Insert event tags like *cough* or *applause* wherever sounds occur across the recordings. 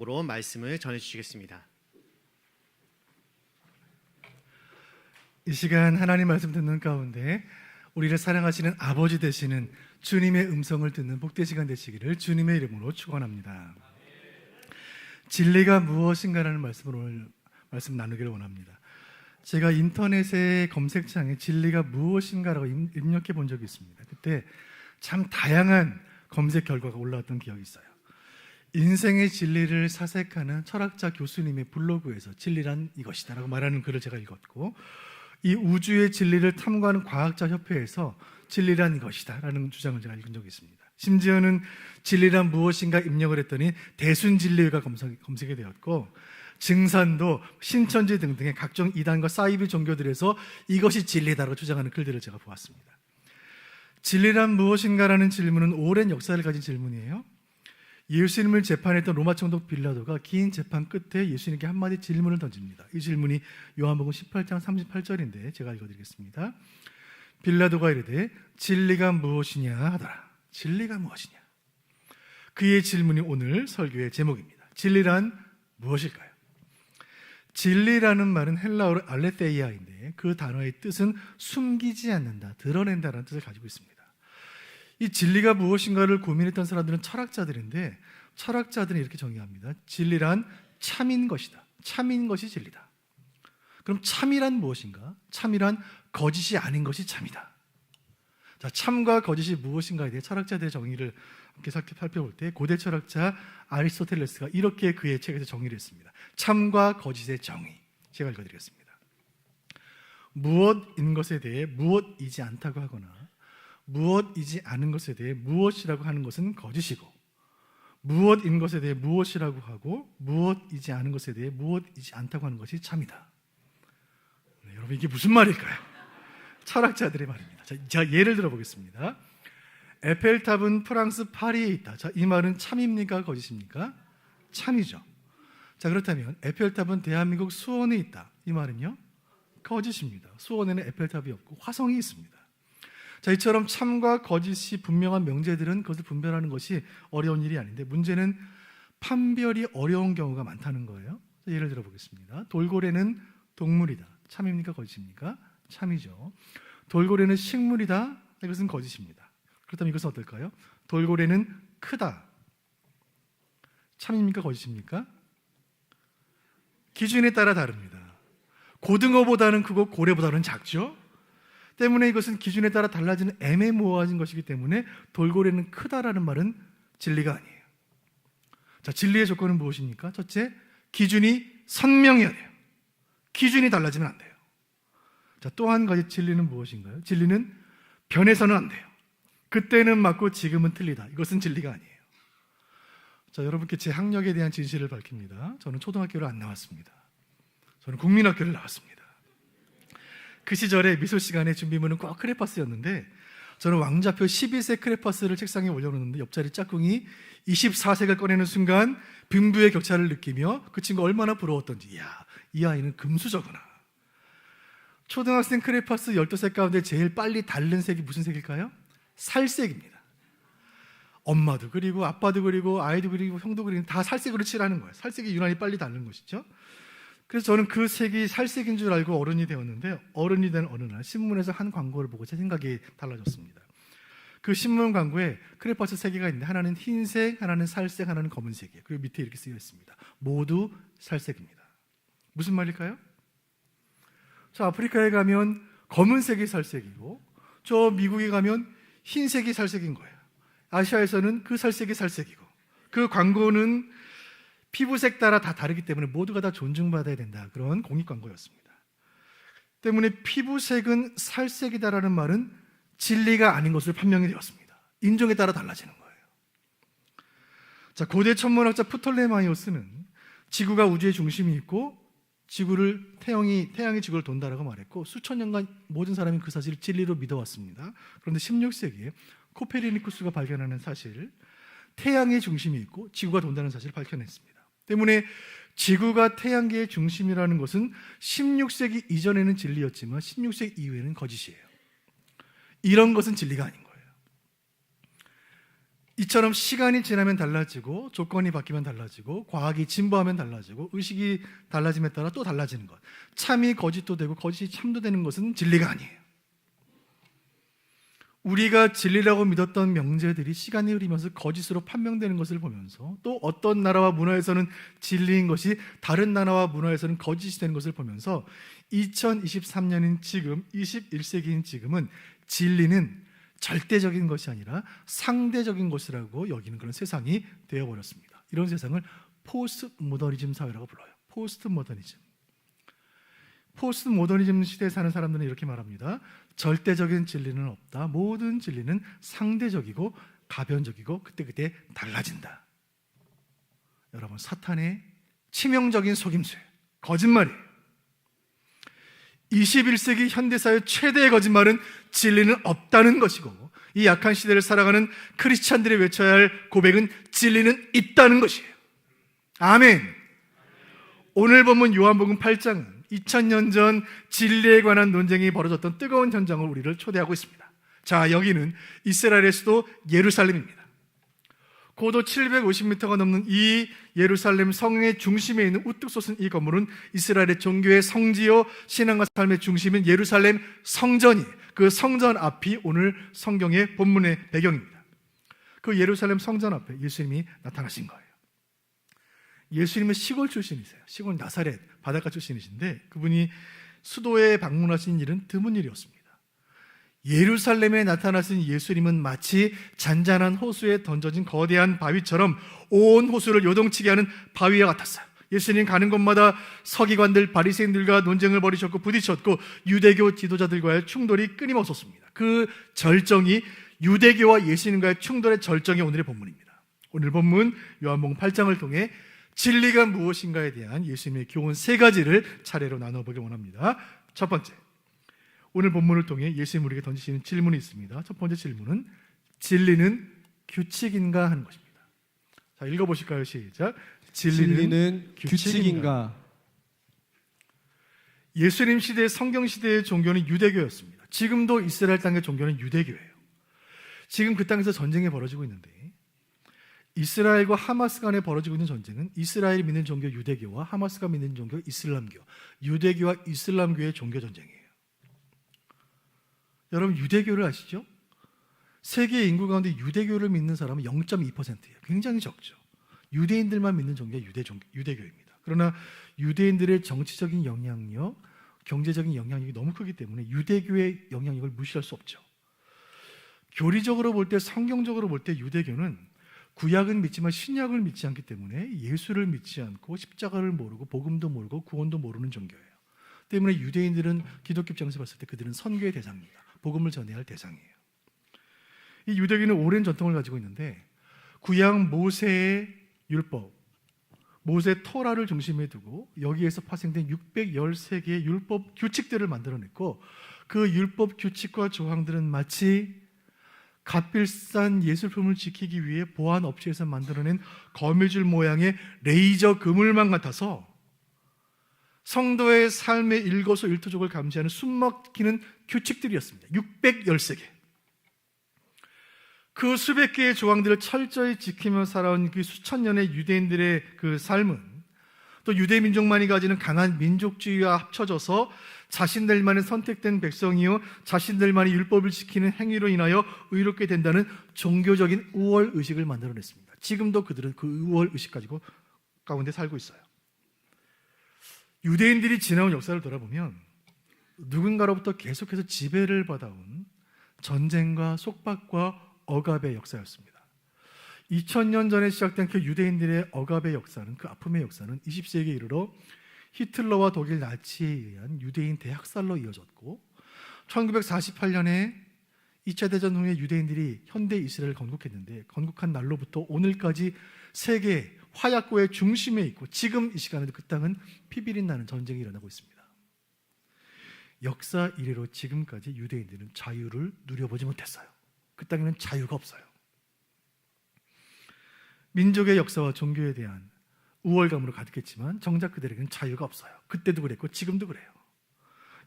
으로 말씀을 전해 주시겠습니다. 이 시간 하나님 말씀 듣는 가운데 우리를 사랑하시는 아버지 되시는 주님의 음성을 듣는 복된 시간 되시기를 주님의 이름으로 축원합니다. 진리가 무엇인가라는 오늘 말씀 나누기를 원합니다. 제가 인터넷의 검색창에 진리가 무엇인가라고 입- 입력해 본 적이 있습니다. 그때 참 다양한 검색 결과가 올라왔던 기억이 있어요. 인생의 진리를 사색하는 철학자 교수님의 블로그에서 진리란 이것이다라고 말하는 글을 제가 읽었고 이 우주의 진리를 탐구하는 과학자 협회에서 진리란 이것이다라는 주장을 제가 읽은 적이 있습니다. 심지어는 진리란 무엇인가 입력을 했더니 대순 진리가 검색, 검색이 되었고 증산도 신천지 등등의 각종 이단과 사이비 종교들에서 이것이 진리다라고 주장하는 글들을 제가 보았습니다. 진리란 무엇인가라는 질문은 오랜 역사를 가진 질문이에요. 예수님을 재판했던 로마 총독 빌라도가 긴 재판 끝에 예수님께 한마디 질문을 던집니다. 이 질문이 요한복음 18장 38절인데 제가 읽어드리겠습니다. 빌라도가 이르되 진리가 무엇이냐 하더라. 진리가 무엇이냐? 그의 질문이 오늘 설교의 제목입니다. 진리란 무엇일까요? 진리라는 말은 헬라어로 알레테이아인데 그 단어의 뜻은 숨기지 않는다, 드러낸다라는 뜻을 가지고 있습니다. 이 진리가 무엇인가를 고민했던 사람들은 철학자들인데 철학자들은 이렇게 정의합니다. 진리란 참인 것이다. 참인 것이 진리다. 그럼 참이란 무엇인가? 참이란 거짓이 아닌 것이 참이다. 자, 참과 거짓이 무엇인가에 대해 철학자들의 정의를 함께 살펴볼 때 고대 철학자 아리스토텔레스가 이렇게 그의 책에서 정의를 했습니다. 참과 거짓의 정의. 제가 읽어드리겠습니다. 무엇인 것에 대해 무엇이지 않다고 하거나 무엇이지 않은 것에 대해 무엇이라고 하는 것은 거짓이고 무엇인 것에 대해 무엇이라고 하고 무엇이지 않은 것에 대해 무엇이지 않다고 하는 것이 참이다. 네, 여러분 이게 무슨 말일까요? *laughs* 철학자들의 말입니다. 자, 자, 예를 들어 보겠습니다. 에펠탑은 프랑스 파리에 있다. 자, 이 말은 참입니까 거짓입니까? 참이죠. 자, 그렇다면 에펠탑은 대한민국 수원에 있다. 이 말은요? 거짓입니다. 수원에는 에펠탑이 없고 화성이 있습니다. 자, 이처럼 참과 거짓이 분명한 명제들은 그것을 분별하는 것이 어려운 일이 아닌데 문제는 판별이 어려운 경우가 많다는 거예요. 자, 예를 들어 보겠습니다. 돌고래는 동물이다. 참입니까? 거짓입니까? 참이죠. 돌고래는 식물이다. 이것은 거짓입니다. 그렇다면 이것은 어떨까요? 돌고래는 크다. 참입니까? 거짓입니까? 기준에 따라 다릅니다. 고등어보다는 크고 고래보다는 작죠. 때문에 이것은 기준에 따라 달라지는 애매모호한 것이기 때문에 돌고래는 크다라는 말은 진리가 아니에요. 자, 진리의 조건은 무엇입니까? 첫째, 기준이 선명해야 돼요. 기준이 달라지면 안 돼요. 자, 또 한 가지 진리는 무엇인가요? 진리는 변해서는 안 돼요. 그때는 맞고 지금은 틀리다. 이것은 진리가 아니에요. 자, 여러분께 제 학력에 대한 진실을 밝힙니다. 저는 초등학교를 안 나왔습니다. 저는 국민학교를 나왔습니다. 그 시절에 미술 시간에 준비물은 꼭 크레파스였는데 저는 왕좌표 12세 크레파스를 책상에 올려놓는데 옆자리 짝꿍이 24색을 꺼내는 순간 빙부의 격차를 느끼며 그 친구 얼마나 부러웠던지 이야 이 아이는 금수저구나. 초등학생 크레파스 12색 가운데 제일 빨리 닳는 색이 무슨 색일까요? 살색입니다. 엄마도 그리고 아빠도 그리고 아이도 그리고 형도 그리고 다 살색으로 칠하는 거예요. 살색이 유난히 빨리 닳는 것이죠 그래서 저는 그 색이 살색인 줄 알고 어른이 되었는데 어른이 된 어느 날 신문에서 한 광고를 보고 제 생각이 달라졌습니다. 그 신문 광고에 크레파스 세 개가 있는데 하나는 흰색, 하나는 살색, 하나는 검은색이에요. 그리고 밑에 이렇게 쓰여 있습니다. 모두 살색입니다. 무슨 말일까요? 저 아프리카에 가면 검은색이 살색이고 저 미국에 가면 흰색이 살색인 거예요. 아시아에서는 그 살색이 살색이고 그 광고는 피부색 따라 다 다르기 때문에 모두가 다 존중받아야 된다. 그런 공익 광고였습니다. 때문에 피부색은 살색이다라는 말은 진리가 아닌 것을 판명이 되었습니다. 인종에 따라 달라지는 거예요. 자, 고대 천문학자 프톨레마이오스는 지구가 우주의 중심이 있고 지구를 태양이 태양이 지구를 돈다라고 말했고 수천 년간 모든 사람이 그 사실을 진리로 믿어왔습니다. 그런데 16세기에 코페르니쿠스가 발견하는 사실 태양의 중심이 있고 지구가 돈다는 사실을 밝혀냈습니다. 때문에 지구가 태양계의 중심이라는 것은 16세기 이전에는 진리였지만 16세기 이후에는 거짓이에요. 이런 것은 진리가 아닌 거예요. 이처럼 시간이 지나면 달라지고 조건이 바뀌면 달라지고 과학이 진보하면 달라지고 의식이 달라짐에 따라 또 달라지는 것. 참이 거짓도 되고 거짓이 참도 되는 것은 진리가 아니에요. 우리가 진리라고 믿었던 명제들이 시간이 흐르면서 거짓으로 판명되는 것을 보면서 또 어떤 나라와 문화에서는 진리인 것이 다른 나라와 문화에서는 거짓이 되는 것을 보면서 2023년인 지금 21세기인 지금은 진리는 절대적인 것이 아니라 상대적인 것이라고 여기는 그런 세상이 되어 버렸습니다. 이런 세상을 포스트 모더니즘 사회라고 불러요. 포스트 모더니즘. 포스트 모더니즘 시대에 사는 사람들은 이렇게 말합니다. 절대적인 진리는 없다. 모든 진리는 상대적이고 가변적이고 그때그때 달라진다. 여러분 사탄의 치명적인 속임수예요. 거짓말이에요. 21세기 현대사의 최대의 거짓말은 진리는 없다는 것이고 이 약한 시대를 살아가는 크리스찬들이 외쳐야 할 고백은 진리는 있다는 것이에요. 아멘. 오늘 본문 요한복음 8장은 2000년 전 진리에 관한 논쟁이 벌어졌던 뜨거운 현장을 우리를 초대하고 있습니다. 자, 여기는 이스라엘의 수도 예루살렘입니다. 고도 750m가 넘는 이 예루살렘 성의 중심에 있는 우뚝 솟은 이 건물은 이스라엘의 종교의 성지요 신앙과 삶의 중심인 예루살렘 성전이 그 성전 앞이 오늘 성경의 본문의 배경입니다. 그 예루살렘 성전 앞에 예수님이 나타나신 거예요. 예수님은 시골 출신이세요. 시골 나사렛 바닷가 출신이신데 그분이 수도에 방문하신 일은 드문 일이었습니다. 예루살렘에 나타나신 예수님은 마치 잔잔한 호수에 던져진 거대한 바위처럼 온 호수를 요동치게 하는 바위와 같았어요. 예수님 가는 곳마다 서기관들, 바리새인들과 논쟁을 벌이셨고 부딪혔고 유대교 지도자들과의 충돌이 끊임없었습니다. 그 절정이 유대교와 예수님과의 충돌의 절정이 오늘의 본문입니다. 오늘 본문 요한복음 8장을 통해 진리가 무엇인가에 대한 예수님의 교훈 세 가지를 차례로 나눠보기 원합니다. 첫 번째, 오늘 본문을 통해 예수님 우리에게 던지시는 질문이 있습니다. 첫 번째 질문은 진리는 규칙인가 하는 것입니다. 자, 읽어보실까요? 시작. 진리는, 진리는 규칙인가? 예수님 시대, 성경 시대의 종교는 유대교였습니다. 지금도 이스라엘 땅의 종교는 유대교예요. 지금 그 땅에서 전쟁이 벌어지고 있는데 이스라엘과 하마스 간에 벌어지고 있는 전쟁은 이스라엘이 믿는 종교 유대교와 하마스가 믿는 종교 이슬람교, 유대교와 이슬람교의 종교 전쟁이에요. 여러분 유대교를 아시죠? 세계 인구 가운데 유대교를 믿는 사람은 0.2%예요. 굉장히 적죠. 유대인들만 믿는 종교가 유대 종, 유대교입니다. 그러나 유대인들의 정치적인 영향력, 경제적인 영향력이 너무 크기 때문에 유대교의 영향력을 무시할 수 없죠. 교리적으로 볼 때, 성경적으로 볼 때 유대교는 구약은 믿지만 신약을 믿지 않기 때문에 예수를 믿지 않고 십자가를 모르고 복음도 모르고 구원도 모르는 종교예요. 때문에 유대인들은 기독교 입장에서 봤을 때 그들은 선교의 대상입니다. 복음을 전해야 할 대상이에요. 이 유대교는 오랜 전통을 가지고 있는데 구약 모세의 율법, 모세 토라를 중심에 두고 여기에서 파생된 613개의 율법 규칙들을 만들어냈고 그 율법 규칙과 조항들은 마치 값비싼 예술품을 지키기 위해 보안 업체에서 만들어낸 거미줄 모양의 레이저 그물망 같아서 성도의 삶의 일거수일투족을 감시하는 숨막히는 규칙들이었습니다. 613개. 그 수백 개의 조항들을 철저히 지키며 살아온 그 수천 년의 유대인들의 그 삶은 또 유대 민족만이 가지는 강한 민족주의와 합쳐져서 자신들만의 선택된 백성이요 자신들만이 율법을 지키는 행위로 인하여 의롭게 된다는 종교적인 우월 의식을 만들어냈습니다. 지금도 그들은 그 우월 의식 가지고 가운데 살고 있어요. 유대인들이 지나온 역사를 돌아보면 누군가로부터 계속해서 지배를 받아온 전쟁과 속박과 억압의 역사였습니다. 2000년 전에 시작된 그 유대인들의 억압의 역사는 그 아픔의 역사는 20세기에 이르러 히틀러와 독일 나치에 의한 유대인 대학살로 이어졌고 1948년에 2차 대전 후에 유대인들이 현대 이스라엘을 건국했는데 건국한 날로부터 오늘까지 세계 화약고의 중심에 있고 지금 이 시간에도 그 땅은 피비린 나는 전쟁이 일어나고 있습니다. 역사 이래로 지금까지 유대인들은 자유를 누려보지 못했어요. 그 땅에는 자유가 없어요. 민족의 역사와 종교에 대한 우월감으로 가득했지만 정작 그들에게는 자유가 없어요. 그때도 그랬고 지금도 그래요.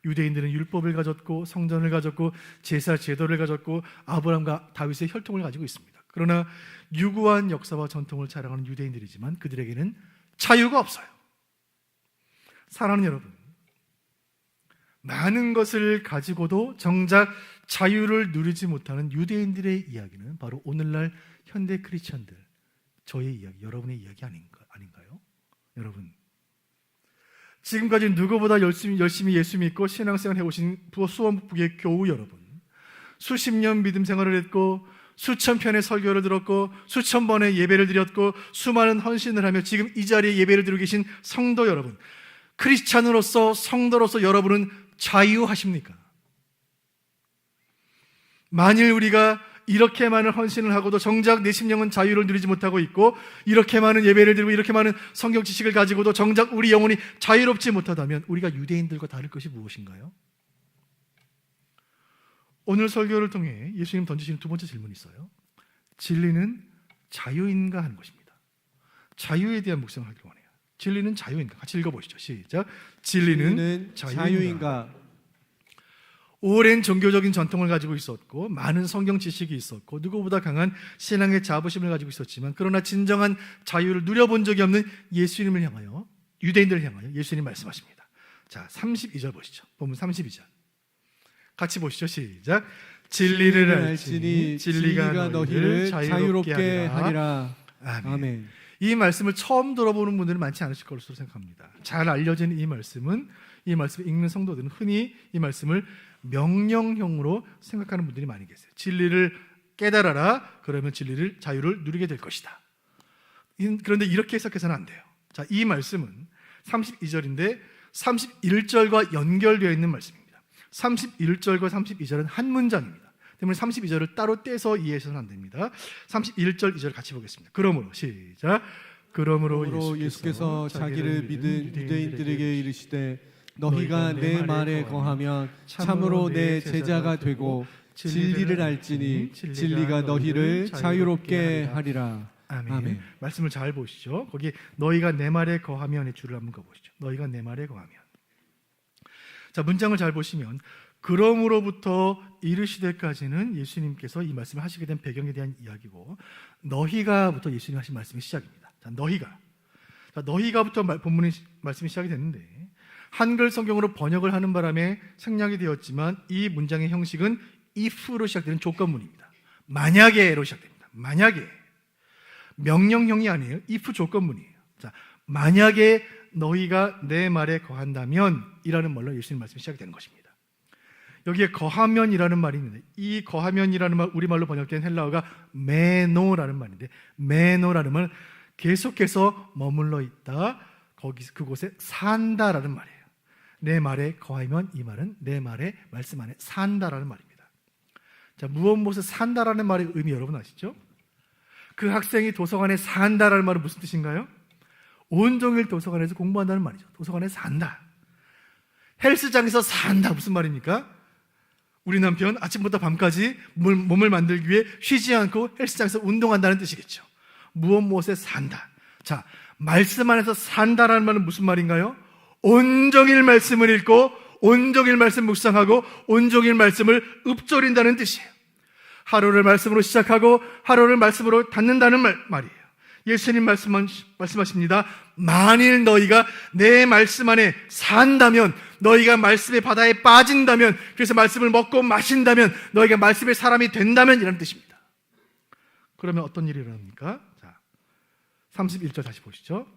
유대인들은 율법을 가졌고 성전을 가졌고 제사 제도를 가졌고 아브라함과 다윗의 혈통을 가지고 있습니다. 그러나 유구한 역사와 전통을 자랑하는 유대인들이지만 그들에게는 자유가 없어요. 사랑하는 여러분, 많은 것을 가지고도 정작 자유를 누리지 못하는 유대인들의 이야기는 바로 오늘날 현대 크리스천들 저의 이야기, 여러분의 이야기 아닌가? 여러분, 지금까지 누구보다 열심히, 열심히 예수 믿고 신앙생활 해오신 수원북의 교우 여러분, 수십 년 믿음 생활을 했고 수천 편의 설교를 들었고 수천 번의 예배를 드렸고 수많은 헌신을 하며 지금 이 자리에 예배를 드리고 계신 성도 여러분, 크리스찬으로서 성도로서 여러분은 자유하십니까? 만일 우리가 이렇게 많은 헌신을 하고도 정작 내 심령은 자유를 누리지 못하고 있고 이렇게 많은 예배를 드리고 이렇게 많은 성경 지식을 가지고도 정작 우리 영혼이 자유롭지 못하다면 우리가 유대인들과 다를 것이 무엇인가요? 오늘 설교를 통해 예수님 던지시는 두 번째 질문이 있어요. 진리는 자유인가 하는 것입니다. 자유에 대한 묵상을 하길 원해요. 진리는 자유인가? 같이 읽어보시죠. 시작. 진리는 진리는 자유인가? 자유인가? 오랜 종교적인 전통을 가지고 있었고 많은 성경 지식이 있었고 누구보다 강한 신앙의 자부심을 가지고 있었지만 그러나 진정한 자유를 누려본 적이 없는 예수님을 향하여 유대인들을 향하여 예수님 말씀하십니다. 자, 32절 보시죠. 본문 32절. 같이 보시죠. 시작. 진리를 알지니 진리가 너희를 자유롭게 하리라. 아멘. 아멘. 이 말씀을 처음 들어보는 분들은 많지 않으실 것으로 생각합니다. 잘 알려진 이 말씀은 이 말씀을 읽는 성도들은 흔히 이 말씀을 명령형으로 생각하는 분들이 많이 계세요. 진리를 깨달아라. 그러면 진리를 자유를 누리게 될 것이다. 이- 그런데 이렇게 해석해서는 안 돼요. 자, 이 말씀은 32절인데 31절과 연결되어 있는 말씀입니다. 31절과 32절은 한 문장입니다. 때문에 32절을 따로 떼서 이해해서는 안 됩니다. 31절 2절 같이 보겠습니다. 그러므로 시작. 그러므로, 그러므로 예수께서 자기를 믿은 유대인들에게 이르시되 너희가 내 말에 거하면 참으로 내 제자가 되고 진리를 알지니 진리가 너희를 자유롭게 하리라. 아멘. 아멘. 말씀을 잘 보시죠. 거기 너희가 내 말에 거하면의 줄을 한번 가보시죠. 너희가 내 말에 거하면. 자 문장을 잘 보시면 그러므로부터 이르시되까지는 예수님께서 이 말씀을 하시게 된 배경에 대한 이야기고 너희가부터 예수님 하신 말씀이 시작입니다. 자 너희가. 자 너희가부터 말- 본문의 시- 말씀이 시작이 됐는데 한글 성경으로 번역을 하는 바람에 생략이 되었지만 이 문장의 형식은 if로 시작되는 조건문입니다. 만약에로 시작됩니다. 만약에 명령형이 아니에요. if 조건문이에요. 자, 만약에 너희가 내 말에 거한다면 이라는 말로 예수님 말씀이 시작이 되는 것입니다. 여기에 거하면이라는 말이 있는데 이 거하면이라는 말 우리말로 번역된 헬라어가 메노라는 말인데 메노라는 말은 계속해서 머물러 있다. 거기 그곳에 산다라는 말이에요. 내 말에 거하면 이 말은 내 말에 말씀 안에 산다라는 말입니다. 자, 무엇 무엇에 산다라는 말의 의미 여러분 아시죠? 그 학생이 도서관에 산다라는 말은 무슨 뜻인가요? 온종일 도서관에서 공부한다는 말이죠. 도서관에 산다. 헬스장에서 산다 무슨 말입니까? 우리 남편 아침부터 밤까지 몸을 만들기 위해 쉬지 않고 헬스장에서 운동한다는 뜻이겠죠. 무엇 무엇에 산다. 자, 말씀 안에서 산다라는 말은 무슨 말인가요? 온종일 말씀을 읽고 온종일 말씀 묵상하고 온종일 말씀을 읊조린다는 뜻이에요. 하루를 말씀으로 시작하고 하루를 말씀으로 닫는다는 말, 말이에요. 예수님 말씀, 말씀하십니다. 만일 너희가 내 말씀 안에 산다면, 너희가 말씀의 바다에 빠진다면, 그래서 말씀을 먹고 마신다면, 너희가 말씀의 사람이 된다면, 이라는 뜻입니다. 그러면 어떤 일이 일어납니까? 자, 31절 다시 보시죠.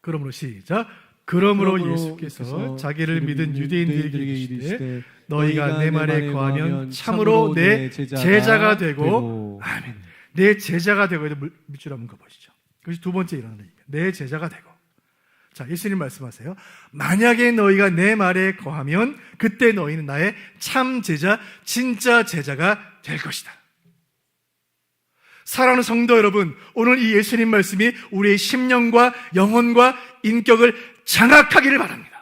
그러므로 시작. 그러므로, 예수께서 자기를 믿은 유대인들에게 이르시되 너희가 내 말에 거하면 참으로 내 제자가 되고 아멘. 내 제자가 되고 밑줄 한번 가보시죠. 그것이 두 번째 일어나는 얘기예요. 내 제자가 되고. 자, 예수님 말씀하세요. 만약에 너희가 내 말에 거하면 그때 너희는 나의 참 제자, 진짜 제자가 될 것이다. 사랑하는 성도 여러분, 오늘 이 예수님 말씀이 우리의 심령과 영혼과 인격을 장악하기를 바랍니다.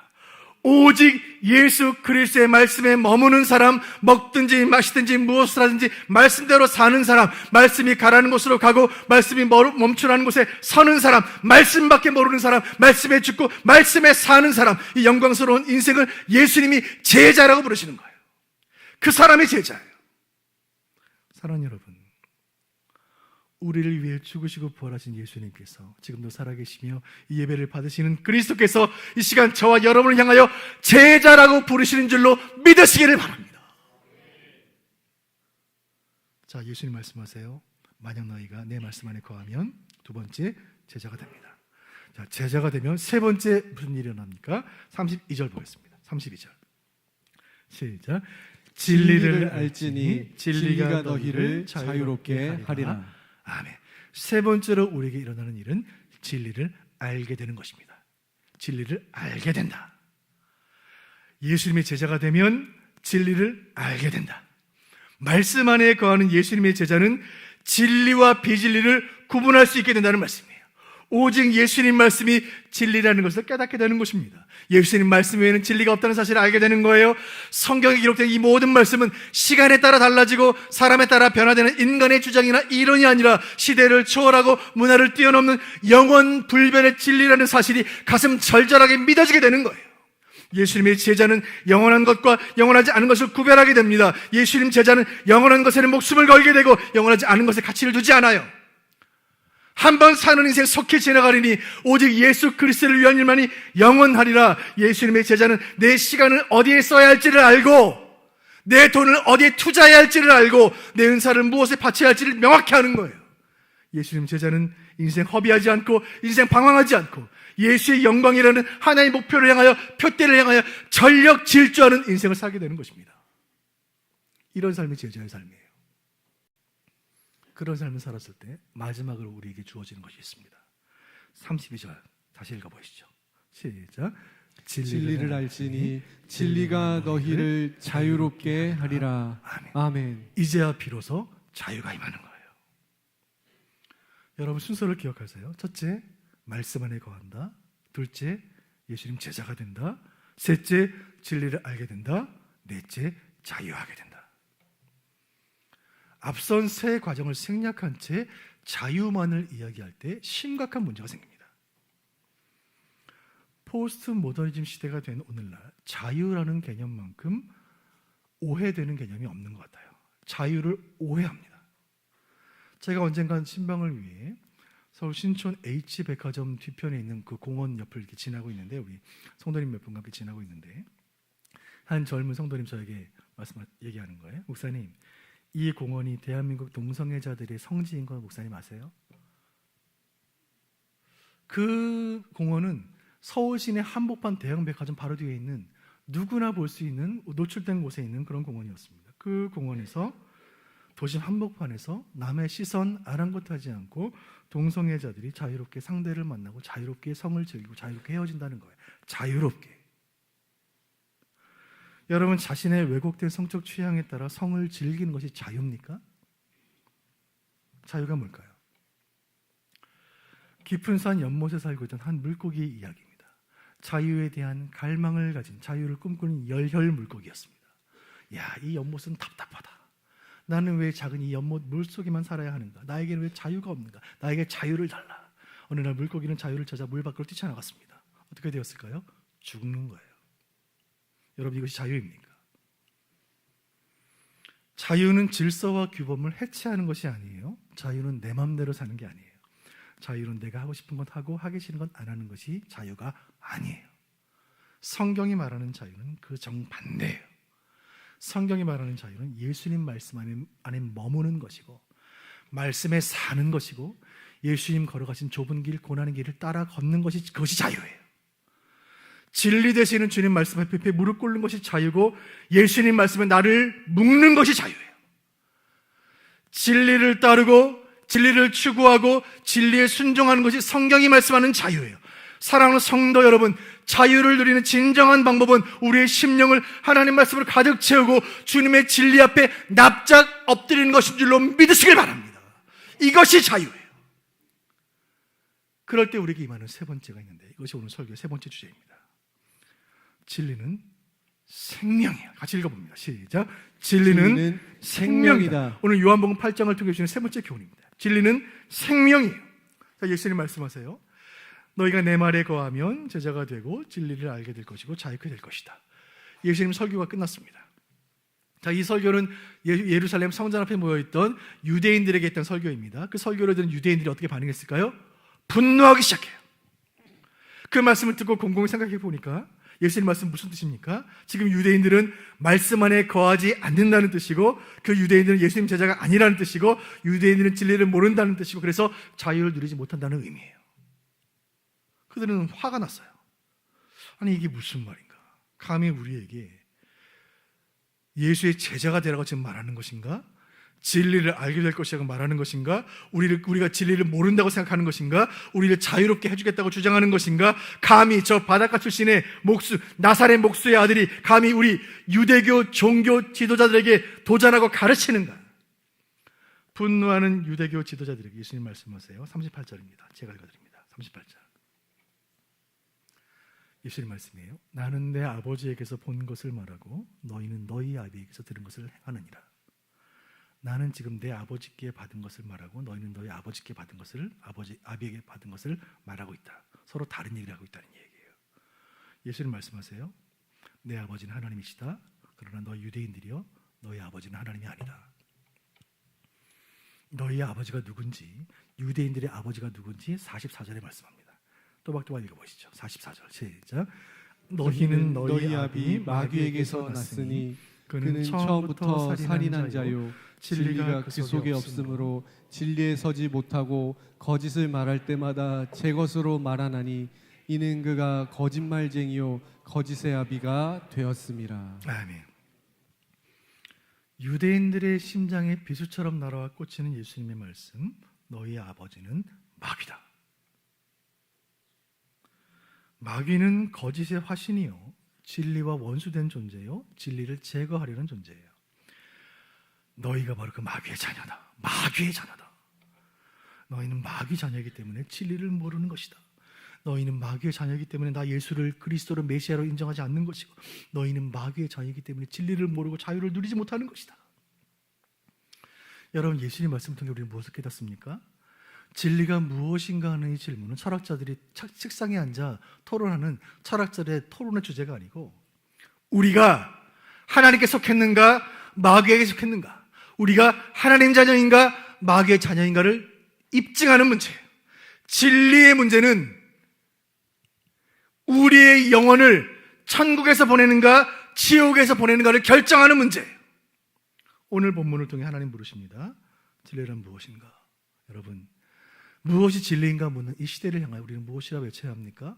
오직 예수 그리스도의 말씀에 머무는 사람, 먹든지 마시든지 무엇을 하든지 말씀대로 사는 사람, 말씀이 가라는 곳으로 가고 말씀이 멈추라는 곳에 서는 사람, 말씀밖에 모르는 사람, 말씀에 죽고 말씀에 사는 사람, 이 영광스러운 인생을 예수님이 제자라고 부르시는 거예요. 그 사람이 제자예요. 사랑하는 여러분, 우리를 위해 죽으시고 부활하신 예수님께서 지금도 살아계시며 이 예배를 받으시는 그리스도께서 이 시간 저와 여러분을 향하여 제자라고 부르시는 줄로 믿으시기를 바랍니다. 자, 예수님 말씀하세요. 만약 너희가 내 말씀 안에 거하면 두 번째 제자가 됩니다. 자, 제자가 되면 세 번째 무슨 일이 일어납니까? 32절 보겠습니다. 32절. 시작. 진리를 알지니 진리가 너희를 자유롭게 하리라. 아멘. 세 번째로 우리에게 일어나는 일은 진리를 알게 되는 것입니다. 진리를 알게 된다. 예수님의 제자가 되면 진리를 알게 된다. 말씀 안에 거하는 예수님의 제자는 진리와 비진리를 구분할 수 있게 된다는 말씀이에요. 오직 예수님 말씀이 진리라는 것을 깨닫게 되는 것입니다. 예수님 말씀 외에는 진리가 없다는 사실을 알게 되는 거예요. 성경에 기록된 이 모든 말씀은 시간에 따라 달라지고 사람에 따라 변화되는 인간의 주장이나 이론이 아니라 시대를 초월하고 문화를 뛰어넘는 영원 불변의 진리라는 사실이 가슴 절절하게 믿어지게 되는 거예요. 예수님의 제자는 영원한 것과 영원하지 않은 것을 구별하게 됩니다. 예수님 제자는 영원한 것에는 목숨을 걸게 되고 영원하지 않은 것에 가치를 두지 않아요. 한 번 사는 인생 속히 지나가리니 오직 예수 그리스도를 위한 일만이 영원하리라. 예수님의 제자는 내 시간을 어디에 써야 할지를 알고 내 돈을 어디에 투자해야 할지를 알고 내 은사를 무엇에 바쳐야 할지를 명확히 아는 거예요. 예수님 제자는 인생 허비하지 않고 인생 방황하지 않고 예수의 영광이라는 하나의 목표를 향하여 표대를 향하여 전력 질주하는 인생을 살게 되는 것입니다. 이런 삶이 제자의 삶이에요. 그런 삶을 살았을 때 마지막으로 우리에게 주어지는 것이 있습니다. 32절 다시 읽어보시죠. 시작. 진리를 알지니 진리가 너희를 자유롭게 하리라. 아멘. 아멘. 이제야 비로소 자유가 임하는 거예요. 여러분 순서를 기억하세요. 첫째, 말씀 안에 거한다. 둘째, 예수님 제자가 된다. 셋째, 진리를 알게 된다. 넷째, 자유하게 된다. 앞선 세 과정을 생략한 채 자유만을 이야기할 때 심각한 문제가 생깁니다. 포스트 모더니즘 시대가 된 오늘날 자유라는 개념만큼 오해되는 개념이 없는 것 같아요. 자유를 오해합니다. 제가 언젠간 신방을 위해 서울 신촌 H 백화점 뒤편에 있는 그 공원 옆을 이렇게 지나고 있는데 우리 성도님 몇 분과 함께 지나고 있는데 한 젊은 성도님 저에게 말씀 얘기하는 거예요. 목사님, 이 공원이 대한민국 동성애자들의 성지인 거 목사님 아세요? 그 공원은 서울 시내 한복판 대형 백화점 바로 뒤에 있는 누구나 볼 수 있는 노출된 곳에 있는 그런 공원이었습니다. 그 공원에서 도심 한복판에서 남의 시선 아랑곳하지 않고 동성애자들이 자유롭게 상대를 만나고 자유롭게 성을 즐기고 자유롭게 헤어진다는 거예요. 자유롭게. 여러분 자신의 왜곡된 성적 취향에 따라 성을 즐기는 것이 자유입니까? 자유가 뭘까요? 깊은 산 연못에 살고 있던 한 물고기의 이야기입니다. 자유에 대한 갈망을 가진 자유를 꿈꾸는 열혈 물고기였습니다. 야, 이 연못은 답답하다. 나는 왜 작은 이 연못 물 속에만 살아야 하는가? 나에게는 왜 자유가 없는가? 나에게 자유를 달라. 어느 날 물고기는 자유를 찾아 물 밖으로 뛰쳐나갔습니다. 어떻게 되었을까요? 죽는 거예요. 여러분 이것이 자유입니까? 자유는 질서와 규범을 해체하는 것이 아니에요. 자유는 내 마음대로 사는 게 아니에요. 자유는 내가 하고 싶은 건 하고 하기 싫은 건 안 하는 것이 자유가 아니에요. 성경이 말하는 자유는 그 정반대예요. 성경이 말하는 자유는 예수님 말씀 안에, 안에 머무는 것이고 말씀에 사는 것이고 예수님 걸어가신 좁은 길, 고난의 길을 따라 걷는 것이 그것이 자유예요. 진리 되시는 주님 말씀 앞에 무릎 꿇는 것이 자유고 예수님 말씀에 나를 묶는 것이 자유예요. 진리를 따르고 진리를 추구하고 진리에 순종하는 것이 성경이 말씀하는 자유예요. 사랑하는 성도 여러분, 자유를 누리는 진정한 방법은 우리의 심령을 하나님 말씀으로 가득 채우고 주님의 진리 앞에 납작 엎드리는 것인 줄로 믿으시길 바랍니다. 이것이 자유예요. 그럴 때 우리에게 임하는 세 번째가 있는데 이것이 오늘 설교의 세 번째 주제입니다. 진리는 생명이야. 같이 읽어봅니다. 시작. 진리는, 진리는 생명이다. 생명이다. 오늘 요한복음 8장을 통해 주시는 세 번째 교훈입니다. 진리는 생명이에요. 자, 예수님 말씀하세요. 너희가 내 말에 거하면 제자가 되고 진리를 알게 될 것이고 자유케 될 것이다. 예수님 설교가 끝났습니다. 자, 이 설교는 예- 예루살렘 성전 앞에 모여있던 유대인들에게 했던 설교입니다. 그 설교를 들은 유대인들이 어떻게 반응했을까요? 분노하기 시작해요. 그 말씀을 듣고 곰곰이 생각해 보니까 예수님 말씀 무슨 뜻입니까? 지금 유대인들은 말씀 안에 거하지 않는다는 뜻이고 그 유대인들은 예수님 제자가 아니라는 뜻이고 유대인들은 진리를 모른다는 뜻이고 그래서 자유를 누리지 못한다는 의미예요. 그들은 화가 났어요. 아니 이게 무슨 말인가? 감히 우리에게 예수의 제자가 되라고 지금 말하는 것인가? 진리를 알게 될 것이라고 말하는 것인가? 우리를 우리가 진리를 모른다고 생각하는 것인가? 우리를 자유롭게 해주겠다고 주장하는 것인가? 감히 저 바닷가 출신의 목수 나사렛 목수의 아들이 감히 우리 유대교 종교 지도자들에게 도전하고 가르치는가? 분노하는 유대교 지도자들에게 예수님 말씀하세요. 38절입니다. 제가 읽어드립니다. 38절. 예수님 말씀이에요. 나는 내 아버지에게서 본 것을 말하고 너희는 너희 아비에게서 들은 것을 행하느니라. 나는 지금 내 아버지께 받은 것을 말하고 너희는 너희 아버지께 받은 것을 아버지 아비에게 받은 것을 말하고 있다. 서로 다른 얘기를 하고 있다는 얘기예요. 예수님 말씀하세요. 내 아버지는 하나님이시다. 그러나 너희 유대인들이여 너희 아버지는 하나님이 아니다. 너희 아버지가 누군지 유대인들의 아버지가 누군지 44절에 말씀합니다. 또박또박 읽어보시죠. 44절 시작. 너희는 너희 아비 마귀에게서 났으니 그는 처음부터 살인한 자요 진리가 그 속에 없으므로 진리에 서지 못하고 거짓을 말할 때마다 제 것으로 말하나니 이는 그가 거짓말쟁이요 거짓의 아비가 되었음이라. 아멘. 유대인들의 심장에 비수처럼 날아와 꽂히는 예수님의 말씀. 너희 아버지는 마귀다. 마귀는 거짓의 화신이요 진리와 원수된 존재요 진리를 제거하려는 존재예요. 너희가 바로 그 마귀의 자녀다. 마귀의 자녀다. 너희는 마귀 자녀이기 때문에 진리를 모르는 것이다. 너희는 마귀의 자녀이기 때문에 나 예수를 그리스도로 메시아로 인정하지 않는 것이고 너희는 마귀의 자녀이기 때문에 진리를 모르고 자유를 누리지 못하는 것이다. 여러분 예수님 말씀 통해 우리는 무엇을 깨닫습니까? 진리가 무엇인가 하는 이 질문은 철학자들이 책- 책상에 앉아 토론하는 철학자들의 토론의 주제가 아니고 우리가 하나님께 속했는가 마귀에게 속했는가 우리가 하나님 자녀인가 마귀의 자녀인가를 입증하는 문제예요. 진리의 문제는 우리의 영혼을 천국에서 보내는가 지옥에서 보내는가를 결정하는 문제예요. 오늘 본문을 통해 하나님 부르십니다. 진리란 무엇인가? 여러분, 무엇이 진리인가 묻는 이 시대를 향하여 우리는 무엇이라 외쳐야 합니까?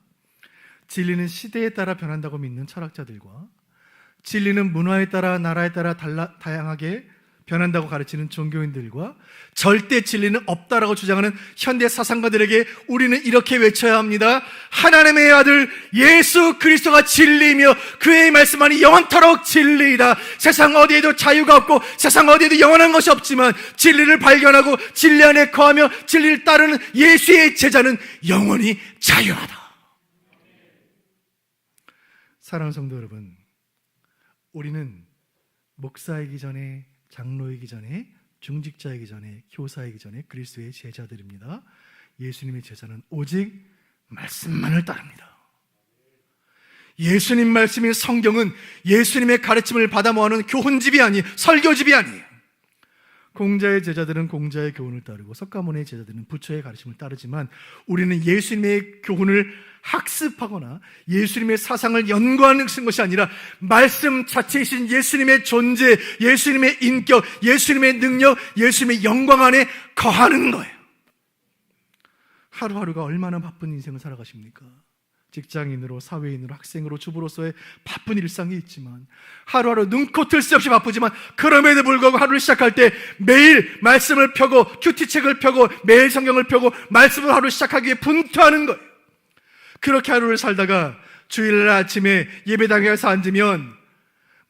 진리는 시대에 따라 변한다고 믿는 철학자들과 진리는 문화에 따라 나라에 따라 달라, 다양하게 변한다고 가르치는 종교인들과 절대 진리는 없다라고 주장하는 현대 사상가들에게 우리는 이렇게 외쳐야 합니다. 하나님의 아들 예수 그리스도가 진리이며 그의 말씀만이 영원토록 진리이다. 세상 어디에도 자유가 없고 세상 어디에도 영원한 것이 없지만 진리를 발견하고 진리 안에 거하며 진리를 따르는 예수의 제자는 영원히 자유하다. 사랑하는 성도 여러분, 우리는 목사이기 전에 장로이기 전에 중직자이기 전에 교사이기 전에 그리스도의 제자들입니다. 예수님의 제자는 오직 말씀만을 따릅니다. 예수님 말씀인 성경은 예수님의 가르침을 받아 모아놓은 교훈집이 아니 설교집이 아니에요. 공자의 제자들은 공자의 교훈을 따르고 석가모니의 제자들은 부처의 가르침을 따르지만 우리는 예수님의 교훈을 학습하거나 예수님의 사상을 연구하는 것이 아니라 말씀 자체이신 예수님의 존재, 예수님의 인격, 예수님의 능력, 예수님의 영광 안에 거하는 거예요. 하루하루가 얼마나 바쁜 인생을 살아가십니까? 직장인으로, 사회인으로, 학생으로, 주부로서의 바쁜 일상이 있지만 하루하루 눈코 뜰 새 없이 바쁘지만 그럼에도 불구하고 하루를 시작할 때 매일 말씀을 펴고 큐티책을 펴고 매일 성경을 펴고 말씀을 하루 시작하기 위해 분투하는 거예요. 그렇게 하루를 살다가 주일날 아침에 예배당에 가서 앉으면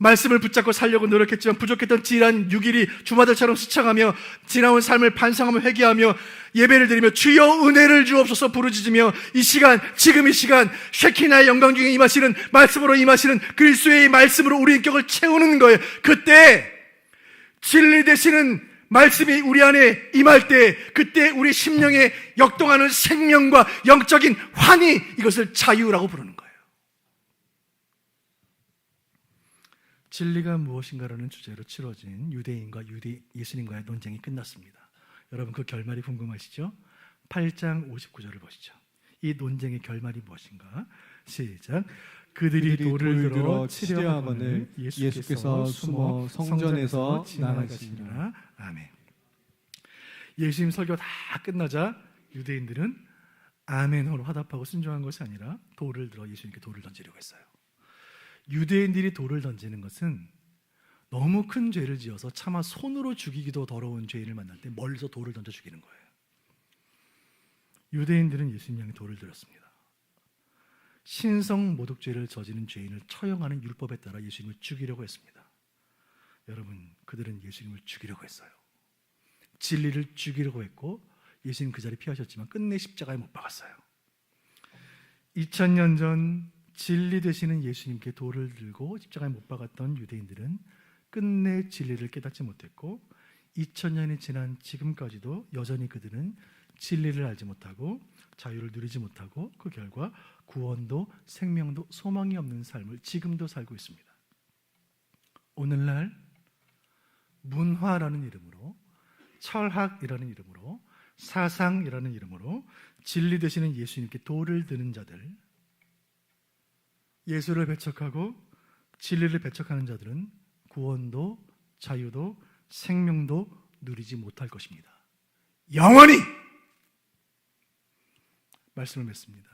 말씀을 붙잡고 살려고 노력했지만 부족했던 지난 6일이 주마들처럼 스쳐가며 지나온 삶을 반성하며 회개하며 예배를 드리며 주여 은혜를 주옵소서 부르짖으며 이 시간 지금 이 시간 쉐키나의 영광 중에 임하시는 말씀으로 임하시는 그리스도의 말씀으로 우리 인격을 채우는 거예요. 그때 진리 되시는 말씀이 우리 안에 임할 때 그때 우리 심령에 역동하는 생명과 영적인 환희 이것을 자유라고 부르는 거예요. 진리가 무엇인가라는 주제로 치러진 유대인과 유대 예수님과의 논쟁이 끝났습니다. 여러분 그 결말이 궁금하시죠? 8장 59절을 보시죠. 이 논쟁의 결말이 무엇인가? 시작. 그들이 그들이 돌을 들어 치려 하거늘 치려하거늘 예수께서 숨어 성전에서 지나가시니라. 아멘. 예수님 설교 다 끝나자 유대인들은 아멘으로 화답하고 순종한 것이 아니라 돌을 들어 예수님께 돌을 던지려고 했어요. 유대인들이 돌을 던지는 것은 너무 큰 죄를 지어서 차마 손으로 죽이기도 더러운 죄인을 만날 때 멀리서 돌을 던져 죽이는 거예요. 유대인들은 예수님 향해 돌을 들었습니다. 신성 모독죄를 저지른 죄인을 처형하는 율법에 따라 예수님을 죽이려고 했습니다. 여러분, 그들은 예수님을 죽이려고 했어요. 진리를 죽이려고 했고 예수님 그 자리 피하셨지만 끝내 십자가에 못 박았어요. 2000년 전 진리 되시는 예수님께 돌을 들고 십자가에 못 박았던 유대인들은 끝내 진리를 깨닫지 못했고 2000년이 지난 지금까지도 여전히 그들은 진리를 알지 못하고 자유를 누리지 못하고 그 결과 구원도 생명도 소망이 없는 삶을 지금도 살고 있습니다. 오늘날 문화라는 이름으로 철학이라는 이름으로 사상이라는 이름으로 진리 되시는 예수님께 돌을 드는 자들 예수를 배척하고 진리를 배척하는 자들은 구원도 자유도 생명도 누리지 못할 것입니다. 영원히 말씀을 맺습니다.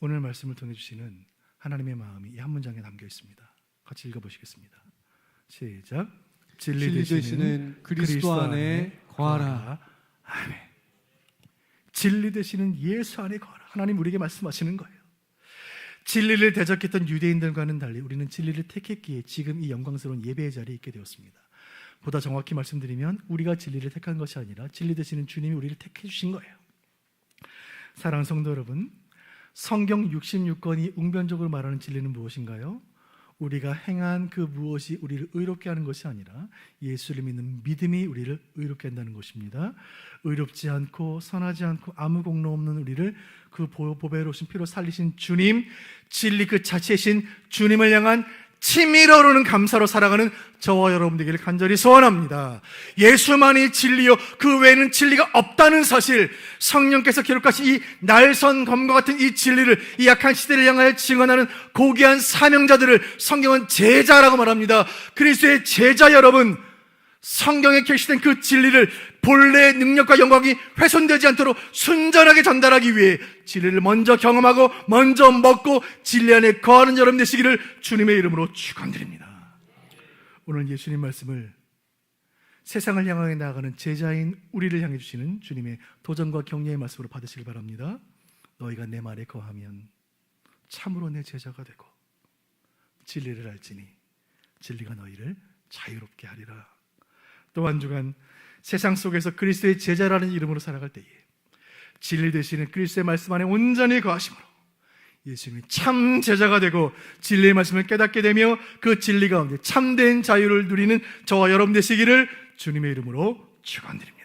오늘 말씀을 통해 주시는 하나님의 마음이 이 한 문장에 담겨 있습니다. 같이 읽어 보시겠습니다. 시작. 진리 되시는 그리스도 안에 거하라. 아멘. 진리 되시는 예수 안에 거하라. 하나님 우리에게 말씀하시는 거예요. 진리를 대적했던 유대인들과는 달리 우리는 진리를 택했기에 지금 이 영광스러운 예배의 자리에 있게 되었습니다. 보다 정확히 말씀드리면 우리가 진리를 택한 것이 아니라 진리 되시는 주님이 우리를 택해 주신 거예요. 사랑하는 성도 여러분, 성경 66권이 웅변적으로 말하는 진리는 무엇인가요? 우리가 행한 그 무엇이 우리를 의롭게 하는 것이 아니라 예수를 믿는 믿음이 우리를 의롭게 한다는 것입니다. 의롭지 않고 선하지 않고 아무 공로 없는 우리를 그 보- 보배로우신 피로 살리신 주님, 진리 그 자체이신 주님을 향한 치밀어 오르는 감사로 살아가는 저와 여러분 되기를 간절히 소원합니다. 예수만이 진리요 그 외에는 진리가 없다는 사실 성령께서 기록하신 이 날선 검과 같은 이 진리를 이 약한 시대를 향하여 증언하는 고귀한 사명자들을 성경은 제자라고 말합니다. 그리스도의 제자 여러분 성경에 계시된 그 진리를 본래의 능력과 영광이 훼손되지 않도록 순전하게 전달하기 위해 진리를 먼저 경험하고 먼저 먹고 진리 안에 거하는 여러분 되시기를 주님의 이름으로 축원드립니다. 오늘 예수님 말씀을 세상을 향하여 나아가는 제자인 우리를 향해 주시는 주님의 도전과 격려의 말씀으로 받으시길 바랍니다. 너희가 내 말에 거하면 참으로 내 제자가 되고 진리를 알지니 진리가 너희를 자유롭게 하리라. 또한 주간 세상 속에서 그리스도의 제자라는 이름으로 살아갈 때에 진리 되시는 그리스도의 말씀 안에 온전히 거하심으로 예수님이 참 제자가 되고 진리의 말씀을 깨닫게 되며 그 진리 가운데 참된 자유를 누리는 저와 여러분 되시기를 주님의 이름으로 축원드립니다.